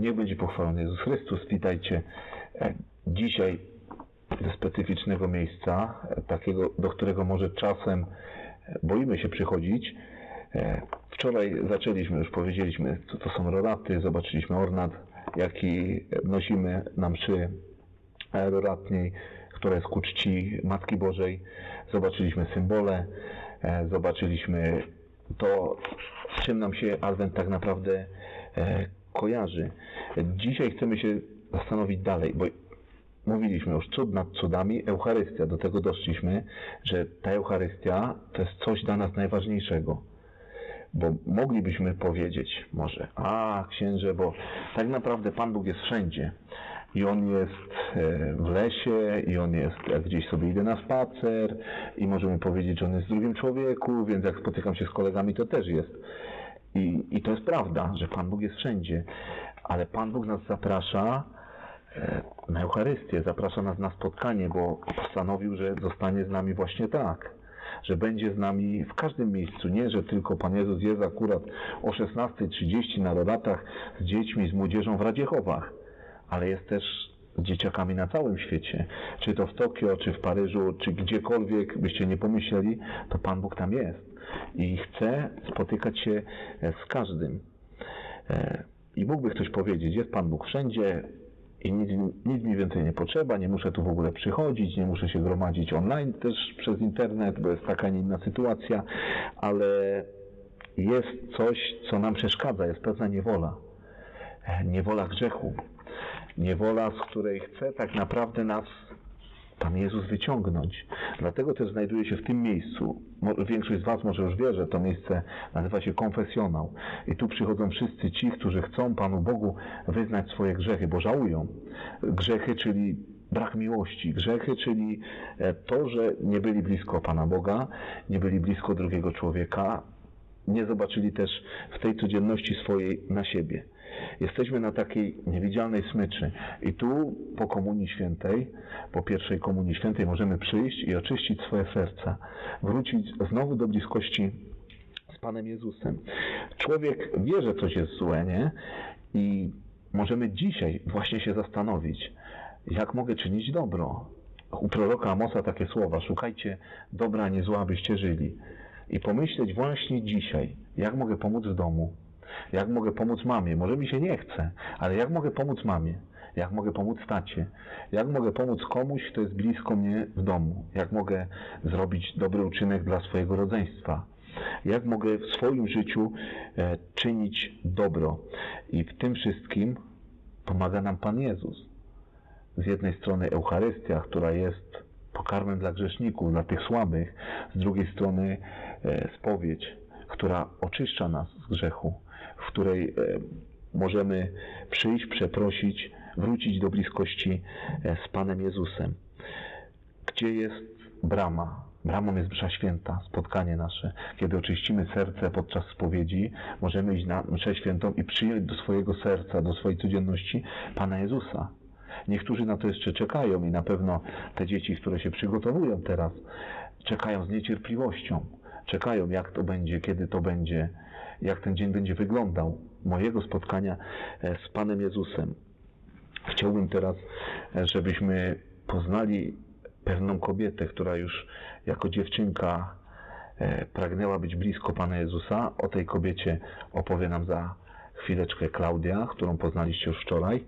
Niech będzie pochwalony Jezus Chrystus. Witajcie e, dzisiaj ze specyficznego miejsca, e, takiego, do którego może czasem e, boimy się przychodzić. Wczoraj zaczęliśmy, już powiedzieliśmy, co to są roraty, zobaczyliśmy ornat, jaki nosimy na mszy aeroratniej, która jest ku czci Matki Bożej. Zobaczyliśmy symbole, zobaczyliśmy to, z czym nam się Adwent tak naprawdę kojarzy. Dzisiaj chcemy się zastanowić dalej, bo mówiliśmy już cud nad cudami, Eucharystia. Do tego doszliśmy, że ta Eucharystia to jest coś dla nas najważniejszego. Bo moglibyśmy powiedzieć może, a księże, bo tak naprawdę Pan Bóg jest wszędzie. I On jest e, w lesie, i On jest, jak gdzieś sobie idę na spacer, i możemy powiedzieć, że On jest w drugim człowieku, więc jak spotykam się z kolegami, to też jest. I, I to jest prawda, że Pan Bóg jest wszędzie. Ale Pan Bóg nas zaprasza e, na Eucharystię, zaprasza nas na spotkanie, bo postanowił, że zostanie z nami właśnie tak że będzie z nami w każdym miejscu. Nie, że tylko Pan Jezus jest akurat o 16.30 na rodatach z dziećmi, z młodzieżą w Radziechowach, ale jest też dzieciakami na całym świecie. Czy to w Tokio, czy w Paryżu, czy gdziekolwiek byście nie pomyśleli, to Pan Bóg tam jest i chce spotykać się z każdym. E, I mógłby ktoś powiedzieć, jest Pan Bóg wszędzie, i nic, nic mi więcej nie potrzeba, nie muszę tu w ogóle przychodzić, nie muszę się gromadzić online też przez internet, bo jest taka, nie inna sytuacja, ale jest coś, co nam przeszkadza, jest pewna niewola. E, Niewola grzechu. Niewola, z której chce tak naprawdę nas Pan Jezus wyciągnąć. Dlatego też znajduje się w tym miejscu. Większość z Was może już wie, że to miejsce nazywa się konfesjonał. I tu przychodzą wszyscy ci, którzy chcą Panu Bogu wyznać swoje grzechy, bo żałują. Grzechy, czyli brak miłości. Grzechy, czyli e, to, że nie byli blisko Pana Boga, nie byli blisko drugiego człowieka, nie zobaczyli też w tej codzienności swojej na siebie. Jesteśmy na takiej niewidzialnej smyczy i tu po Komunii Świętej, po pierwszej Komunii Świętej możemy przyjść i oczyścić swoje serca, wrócić znowu do bliskości z Panem Jezusem. Człowiek wie, że coś jest złe, nie? I możemy dzisiaj właśnie się zastanowić, jak mogę czynić dobro. U proroka Amosa takie słowa, szukajcie dobra, nie zła, byście żyli. I pomyśleć właśnie dzisiaj, jak mogę pomóc w domu, jak mogę pomóc mamie. Może mi się nie chce, ale jak mogę pomóc mamie? Jak mogę pomóc tacie? Jak mogę pomóc komuś, kto jest blisko mnie w domu? Jak mogę zrobić dobry uczynek dla swojego rodzeństwa? Jak mogę w swoim życiu e, czynić dobro? I w tym wszystkim pomaga nam Pan Jezus. Z jednej strony Eucharystia, która jest pokarmem dla grzeszników, dla tych słabych, z drugiej strony e, spowiedź, która oczyszcza nas z grzechu, w której e, możemy przyjść, przeprosić, wrócić do bliskości e, z Panem Jezusem. Gdzie jest brama? Bramą jest msza święta, spotkanie nasze. Kiedy oczyścimy serce podczas spowiedzi, możemy iść na mszę świętą i przyjąć do swojego serca, do swojej codzienności Pana Jezusa. Niektórzy na to jeszcze czekają i na pewno te dzieci, które się przygotowują teraz, czekają z niecierpliwością. Czekają, jak to będzie, kiedy to będzie, jak ten dzień będzie wyglądał mojego spotkania e, z Panem Jezusem. Chciałbym teraz, e, żebyśmy poznali pewną kobietę, która już jako dziewczynka e, pragnęła być blisko Pana Jezusa. O tej kobiecie opowie nam za chwileczkę Klaudia, którą poznaliście już wczoraj.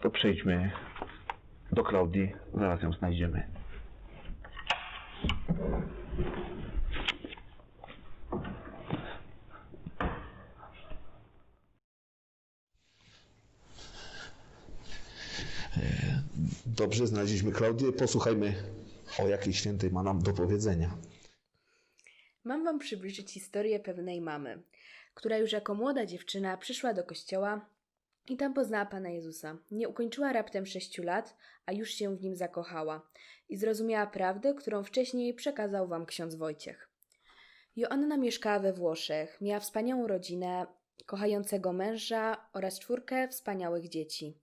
To przejdźmy do Klaudii, zaraz ją znajdziemy. Dobrze, znaleźliśmy Klaudię. Posłuchajmy, o jakiej świętej ma nam do powiedzenia. Mam wam przybliżyć historię pewnej mamy, która już jako młoda dziewczyna przyszła do kościoła i tam poznała Pana Jezusa. Nie ukończyła raptem sześciu lat, a już się w nim zakochała i zrozumiała prawdę, którą wcześniej przekazał wam ksiądz Wojciech. Joanna mieszkała we Włoszech, miała wspaniałą rodzinę, kochającego męża oraz czwórkę wspaniałych dzieci.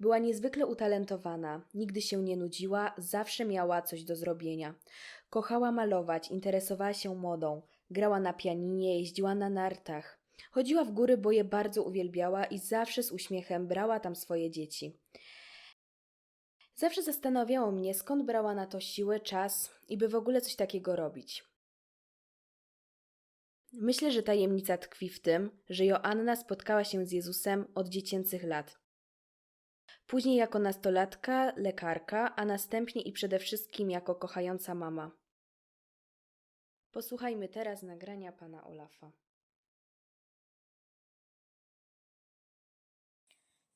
Była niezwykle utalentowana, nigdy się nie nudziła, zawsze miała coś do zrobienia. Kochała malować, interesowała się modą, grała na pianinie, jeździła na nartach. Chodziła w góry, bo je bardzo uwielbiała i zawsze z uśmiechem brała tam swoje dzieci. Zawsze zastanawiało mnie, skąd brała na to siłę, czas i by w ogóle coś takiego robić. Myślę, że tajemnica tkwi w tym, że Joanna spotkała się z Jezusem od dziecięcych lat. Później jako nastolatka, lekarka, a następnie i przede wszystkim jako kochająca mama. Posłuchajmy teraz nagrania pana Olafa.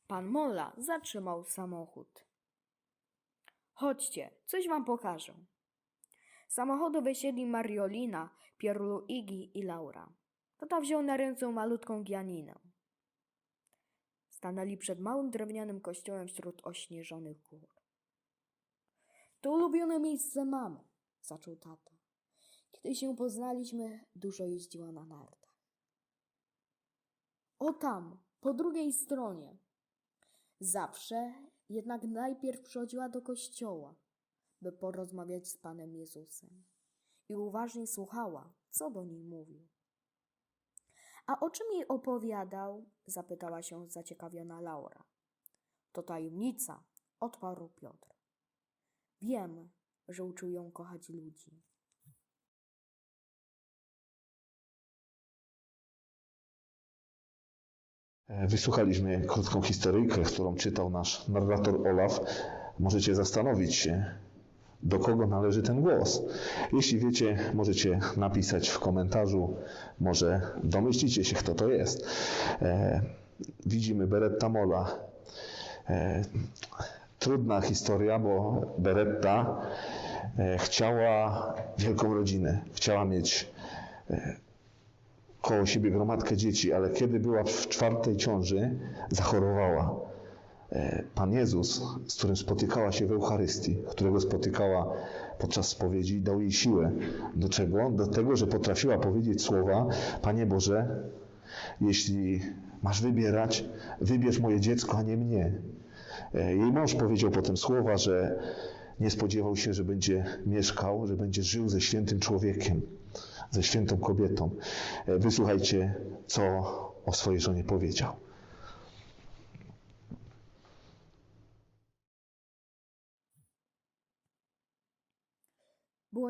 Pan Mola zatrzymał samochód. Chodźcie, coś wam pokażę. Samochodu wysiedli Mariolina, Pierluigi i Laura. Tata wziął na ręce malutką Gianinę. Stanęli przed małym drewnianym kościołem wśród ośnieżonych gór. To ulubione miejsce mamy, zaczął tata. Kiedy się poznaliśmy, dużo jeździła na nartach. O tam, po drugiej stronie, Zawsze jednak najpierw przychodziła do kościoła, by porozmawiać z Panem Jezusem i uważnie słuchała, co do niej mówił. A o czym jej opowiadał? zapytała się zaciekawiona Laura. To tajemnica, odparł Piotr. Wiem, że uczył ją kochać ludzi. E, Wysłuchaliśmy krótką historyjkę, którą czytał nasz narrator Olaf. Możecie zastanowić się, do kogo należy ten głos. Jeśli wiecie, możecie napisać w komentarzu, może domyślicie się, kto to jest. E, widzimy Beretta Mola. E, trudna historia, bo Beretta e, chciała wielką rodzinę, chciała mieć koło siebie gromadkę dzieci, ale kiedy była w czwartej ciąży, zachorowała. E, Pan Jezus, z którym spotykała się w Eucharystii, którego spotykała podczas spowiedzi, dał jej siłę. Do czego? Do tego, że potrafiła powiedzieć słowa: Panie Boże, jeśli masz wybierać, wybierz moje dziecko, a nie mnie. E, Jej mąż powiedział potem słowa, że nie spodziewał się, że będzie mieszkał, że będzie żył ze świętym człowiekiem, ze świętą kobietą. E, Wysłuchajcie, co o swojej żonie powiedział.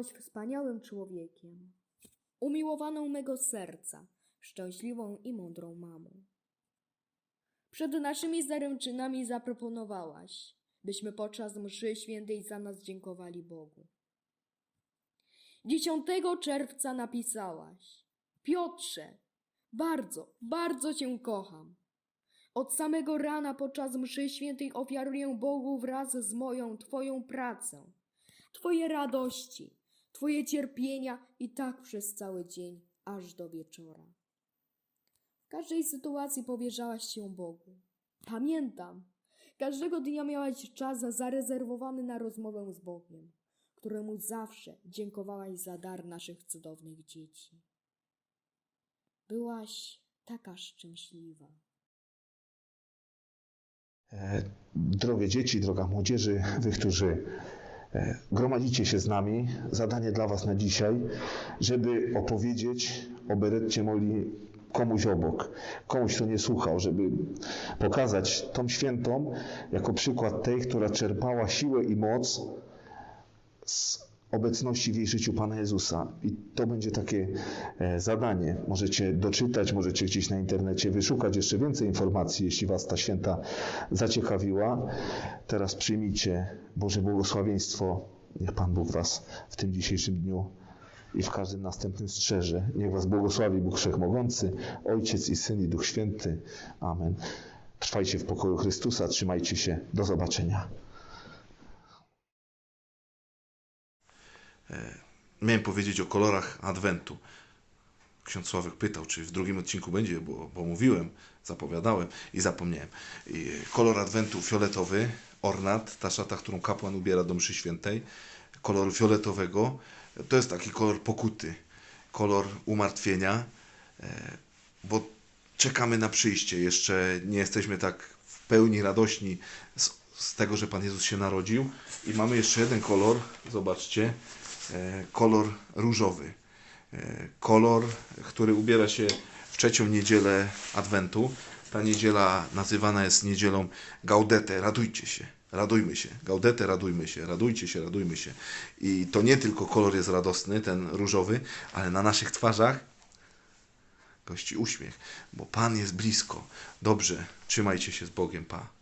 Byłaś wspaniałym człowiekiem, umiłowaną mego serca, szczęśliwą i mądrą mamą. Przed naszymi zaręczynami zaproponowałaś, byśmy podczas mszy świętej za nas dziękowali Bogu. 10 czerwca napisałaś: Piotrze, bardzo, bardzo cię kocham. Od samego rana podczas mszy świętej ofiaruję Bogu wraz z moją Twoją pracę, Twoje radości, Twoje cierpienia i tak przez cały dzień, aż do wieczora. W każdej sytuacji powierzałaś się Bogu. Pamiętam, każdego dnia miałaś czas zarezerwowany na rozmowę z Bogiem, któremu zawsze dziękowałaś za dar naszych cudownych dzieci. Byłaś taka szczęśliwa. E, Drogie dzieci, droga młodzieży, wy, którzy gromadzicie się z nami, zadanie dla was na dzisiaj, żeby opowiedzieć o Beretcie Moli komuś obok, komuś, kto nie słuchał, żeby pokazać tą świętą jako przykład tej, która czerpała siłę i moc z obecności w jej życiu Pana Jezusa. I to będzie takie e, zadanie. Możecie doczytać, możecie gdzieś na internecie wyszukać jeszcze więcej informacji, jeśli Was ta święta zaciekawiła. Teraz przyjmijcie Boże błogosławieństwo. Niech Pan Bóg Was w tym dzisiejszym dniu i w każdym następnym strzeże. Niech Was błogosławi Bóg Wszechmogący, Ojciec i Syn i Duch Święty. Amen. Trwajcie w pokoju Chrystusa, trzymajcie się. Do zobaczenia. Miałem powiedzieć o kolorach Adwentu. Ksiądz Sławek pytał, czy w drugim odcinku będzie, bo, bo mówiłem, zapowiadałem i zapomniałem. I kolor Adwentu fioletowy, ornat, ta szata, którą kapłan ubiera do mszy świętej, koloru fioletowego, to jest taki kolor pokuty, kolor umartwienia, e, bo czekamy na przyjście. Jeszcze nie jesteśmy tak w pełni radośni z, z tego, że Pan Jezus się narodził. I mamy jeszcze jeden kolor, zobaczcie, e, kolor różowy. E, Kolor, który ubiera się w trzecią niedzielę Adwentu. Ta niedziela nazywana jest niedzielą Gaudete, radujcie się, radujmy się. Gaudete, radujmy się, radujcie się, radujmy się. I to nie tylko kolor jest radosny, ten różowy, ale na naszych twarzach gości uśmiech, bo Pan jest blisko. Dobrze, trzymajcie się z Bogiem, Pa.